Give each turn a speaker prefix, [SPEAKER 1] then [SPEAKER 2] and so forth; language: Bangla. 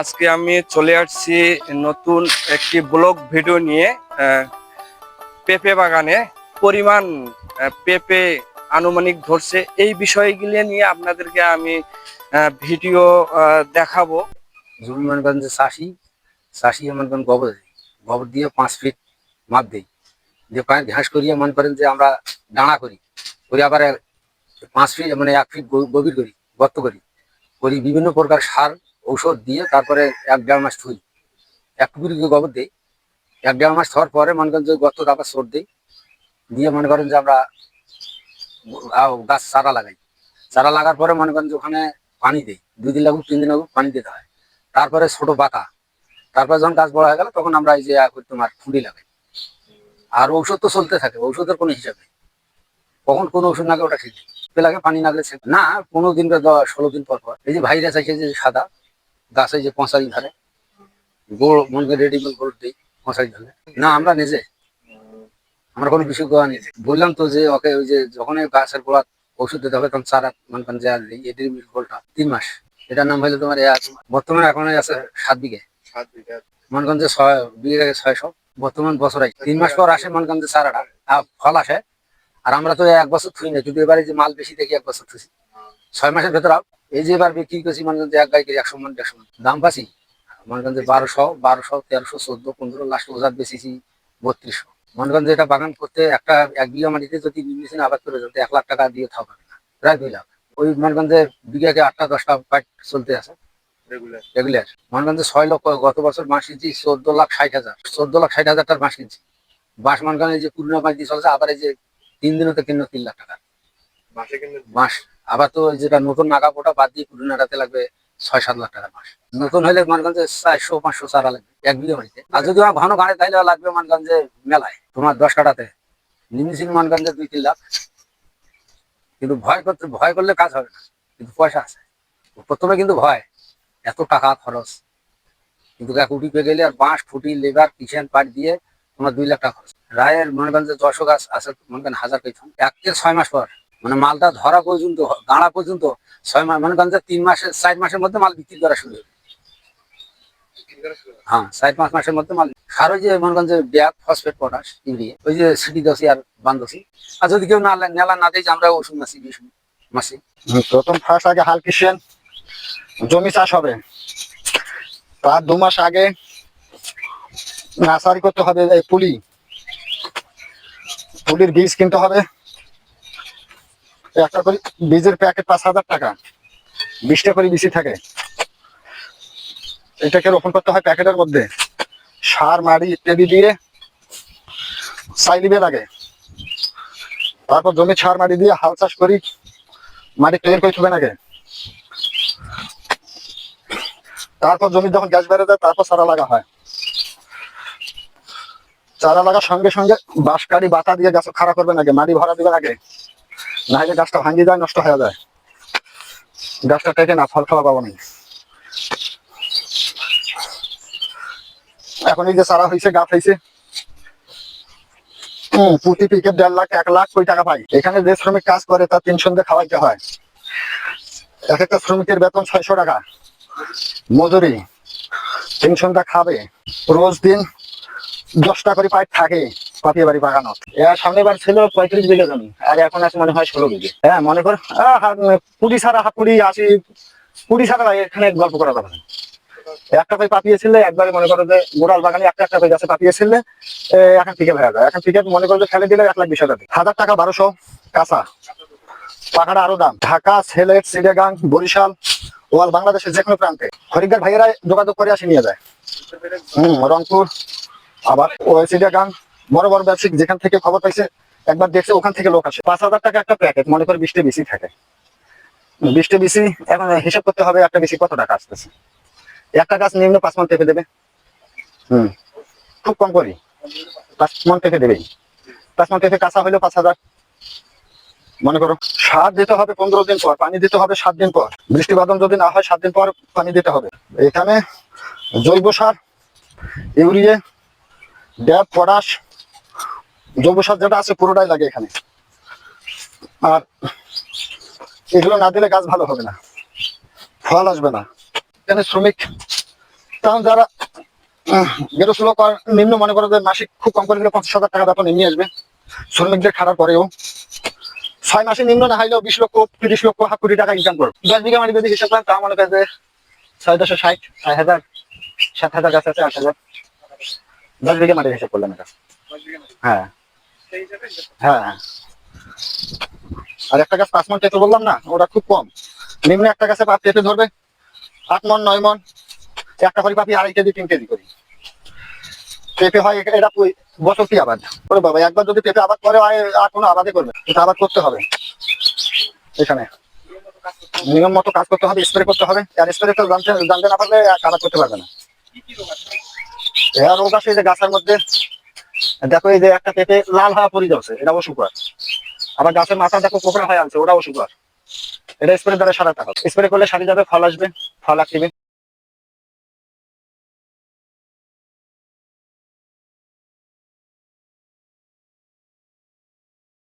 [SPEAKER 1] আজকে আমি চলে আসছি নতুন একটি ব্লগ ভিডিও নিয়ে পেঁপে বাগানে। পরিমাণ পেঁপে আনুমানিক ধরছে। এই বিষয়গুলি নিয়ে আপনাদেরকে আমি ভিডিও দেখাবো।
[SPEAKER 2] মনে যে চাষি চাষি মনে করেন গোবর গোবর দিয়ে পাঁচ ফিট মাপ দেই দিয়ে পায়ের ঘাস করিয়ে মনে করেন যে আমরা ডানা করি। করি আবার পাঁচ ফিট মানে এক ফিট গভীর করি, গর্ত করি। করি বিভিন্ন প্রকার সার ঔষধ দিয়ে তারপরে এক দেড় মাস থুই। এক টুকুরি করে গোবর দিই। এক দেড় মাস থাকার পরে মনে করেন যে গর্তটা তারপর সর দিই। দিয়ে মনে করেন যে আমরা গাছ চারা লাগাই। চারা লাগার পরে মনে করেন যে ওখানে পানি দিই। দুই দিন লাগুক, তিন দিন লাগুক, পানি দিতে হয়। তারপরে ছোট পাতা। তারপরে যখন গাছ বড় হয়ে গেল, তখন আমরা এই যে তোমার ফুঁড়ি লাগাই। আর ঔষধ তো চলতে থাকে, ঔষধের কোনো হিসাব নেই। কখন কোন ওষুধ লাগে ওটা ঠিক। লাগে পানি লাগলে সে- না, পনেরো দিন বা ষোলো দিন পর পর। এই যে ভাইরাস আছে যে সাদা গাছে যে পঁচারি ধরে গোড় মনে রেডিমেড দিই পঁচারি ধরে। না আমরা নিজে। আমরা কোনো বিষয় গোয়া নিজে। বললাম তো যে ওকে ওই যে যখন গাছের গোড়া ওষুধ দিতে হবে তখন চারা মনে করেন যে রেডিমেড গোলটা তিন মাস। এটার নাম হলো তোমার বর্তমানে এখন আছে সাত বিঘে। মনে করেন যে ছয় বিঘে ছয়শো। বর্তমান বছর তিন মাস পর আসে মনে করেন যে চারাটা ফল আসে। আর আমরা তো এক বছর থুই না কিন্তু এবারে যে মাল বেশি দেখি এক বছর থুছি ছয় মাসের ভেতর। এই যে এবার বিক্রি করছি মনে করেন এক গাড়ি করে একশো মন দেড়শো মন। দাম পাচ্ছি? মনে করেন যে বারোশো বারোশো তেরোশো চোদ্দ পনেরো লাস্ট ওজার বেশিছি বত্রিশশো। মনে করেন যে এটা বাগান করতে একটা এক বিঘা মাটিতে যদি মেডিসিন আবাদ করে যদি এক লাখ টাকা দিয়ে থাকবে না। প্রায় দুই লাখ। ওই মনে করেন যে বিঘাকে আটটা দশটা পাইট চলতে আছে। রেগুলার মনে করেন যে ছয় লক্ষ গত বছর মাস কিনছি চোদ্দ লাখ ষাট হাজার। চোদ্দ লাখ ষাট হাজার টাকার মাস কিনছি। বাস মনে করেন যে পুরোনো মাস দিয়ে চলছে আবার এই যে তিন দিনও তো কিনলো তিন লাখ টাকা। মাস। আবার তো যেটা নতুন নাগা পোটা বাদ দিয়ে পুরোনোটাতে লাগবে ছয় সাত লাখ টাকা মাস। নতুন হলে মনে যে চারশো, পাঁচশো চারা লাগবে, এক বিঘা বাড়িতে। আর যদি আমার ঘন গাড়ি, তাইলে লাগবে মনে যে মেলায়, তোমার দশ কাটাতে নিমিশিন মনে যে দুই, তিন লাখ। কিন্তু ভয় করতে, ভয় করলে কাজ হবে না, কিন্তু পয়সা আছে। প্রথমে কিন্তু ভয়, এত টাকা খরচ। কিন্তু এক উঠি পেয়ে গেলে আর বাঁশ ফুটি লেবার, কিচেন, পাট দিয়ে তোমার দুই লাখ টাকা খরচ। রায়ের মনে করেন যে দশক গাছ আছে মনে করেন হাজার পেছন। এক থেকে ছয় মাস পর মানে মালটা ধরা পর্যন্ত গাঁড়া পর্যন্ত ছয় মাস মনে করেন যে তিন মাসের চার মাসের মধ্যে মাল বিক্রি করা শুরু হ্যাঁ চার পাঁচ মাসের মধ্যে মাল আর ওই যে মনে করেন যে ব্যাগ ফসফেট পটাশ ইউরিয়া ওই যে সিটি দশি আর বান্দসি আর যদি কেউ না নেলা না দেয় আমরা ওষুধ মাসি বিষ মাসি
[SPEAKER 3] প্রথম ফার্স্ট আগে হাল কিসেন জমি চাষ হবে। তার দু মাস আগে নার্সারি করতে হবে এই পুলি। পুলির বীজ কিনতে হবে। একটা করে বীজের প্যাকেট পাঁচ হাজার টাকা। বিশটা করে বেশি থাকে। এটাকে রোপণ করতে হয় প্যাকেটের মধ্যে। সার, মাড়ি ইত্যাদি দিয়ে সাইলিবে লাগে। তারপর জমি সার, মাড়ি দিয়ে হাল চাষ করি। মাটি ক্লিয়ার করে থুবেন আগে তারপর জমি যখন গ্যাস বেড়ে যায়, তারপর চারা লাগা হয়। চারা লাগার সঙ্গে সঙ্গে বাঁশ কাঠি বাতা দিয়ে গাছ খাড়া করবেন আগে মাটি ভরা দিবেন আগে না হলে গাছটা ভাঙিয়ে যায়, নষ্ট হয়ে যায়। গাছটা টেকে না, ফল খাওয়া পাবো না। এখন এই যে চারা হয়েছে, গাছ হয়েছে। প্রতি পিকে দেড় লাখ, এক লাখ কোটি টাকা পাই এখানে যে শ্রমিক কাজ করে, তার পেনশন দিয়ে খাওয়াইতে হয়। এক একটা শ্রমিকের বেতন ছয়শো টাকা। মজুরি পেনশনটা খাবে। রোজ দিন দশটা করে পাইপ থাকে। পাপিয়া বাড়ি বাগানো এর সামনে বার ছিল পঁয়ত্রিশ বিঘে জমি, আর এখন আছে মনে হয় ষোলো বিঘে। হ্যাঁ মনে কর কুড়ি ছাড়া হাত কুড়ি আশি, কুড়ি ছাড়া এখানে গল্প করা যাবে একটা করে পাপিয়েছিলে একবারে মনে করো যে গোড়াল বাগানে একটা একটা করে গাছে পাপিয়েছিলে এখন টিকে হয়ে যায়। এখন টিকে মনে করো যে ফেলে দিলে এক লাখ বিশ হাজার। হাজার টাকা বারোশো কাঁচা। পাখাটা আরও দাম। ঢাকা, সিলেট সিলেগাং বরিশাল, ওয়াল বাংলাদেশের যে কোনো প্রান্তে। হরিদ্বার ভাইয়েরা যোগাযোগ করে আসে, নিয়ে যায়। হম, রংপুর, আবার সিলেগাং বড় বড় ব্যবসায়িক যেখান থেকে খবর পাইছে, একবার দেখছে, ওখান থেকে লোক আসে। পাঁচ হাজার টাকা একটা প্যাকেট মনে করে বিশটা বেশি থাকে। বিশটা বেশি, এখন হিসাব করতে হবে একটা বেশি কত টাকা আসতেছে। একটা গাছ নিম্ন পাঁচ মন পেঁপে দেবে। হুম। খুব কম করি। পাঁচ মন পেঁপে দেবেই। পাঁচ মন পেঁপে কাঁচা হইল পাঁচ হাজার। মনে করো, সার দিতে হবে পনেরো দিন পর, পানি দিতে হবে সাত দিন পর। বৃষ্টি বাদন যদি না হয়, সাত দিন পর পানি দিতে হবে। এখানে জৈব সার, ইউরিয়া, ড্যাব, পটাশ জৈব সার যেটা আছে, পুরোটাই লাগে এখানে। আর এগুলো না দিলে গাছ ভালো হবে না। ফল আসবে না। এখানে শ্রমিক, কারণ যারা আর নিম্ন মনে করো যে মাসিক খুব কম করে পঞ্চাশ হাজার টাকা বেতন নিয়ে আসবে, শ্রমিকদের খাটার পরেও। ছয় মাসে নিম্ন না হইলেও বিশ লক্ষ, তিরিশ লক্ষ হাফ কোটি টাকা ইনকাম করবে। দশ বিঘা মাটি যদি হিসাব করেন তা মনে করে যে ছয় দশশো ষাট, ছয় হাজার, সাত হাজার গাছ আছে আট হাজার। দশ বিঘা মাটির হিসাব করলাম এটা। হ্যাঁ। হ্যাঁ। আর একটা গাছ পাঁচ মন পেঁপে বললাম না ওটা খুব কম। নিম্ন একটা গাছে পেঁপে ধরবে আট মন নয় মন একটা করে পাপি আড়াই কেজি তিন কেজি করি। পেঁপে হয় এটা- পুই- বছরটি আবাদ? ওরে বাবা একবার যদি পেঁপে আবাদ করে হয় আর কোনো আবাদই করবে। এটা আবাদ করতে হবে। এখানে। নিয়ম মতো কাজ করতে হবে স্প্রে করতে হবে। আর স্প্রে তো জানতে জানতে না পারলে আবাদ করতে পারবে না। এর রোগ আছে যে গাছের মধ্যে। দেখো এই যে একটা পেঁপে লাল হওয়া পড়ে যাচ্ছে এটাও অসুপার আবার গাছের মাথা দেখো কোকড়া হয়ে আনছে ওটা অসুপার এটা স্প্রে দ্বারা সারাতে হবে। স্প্রে করলে সারি যাবে, ফল আসবে ফল আসবে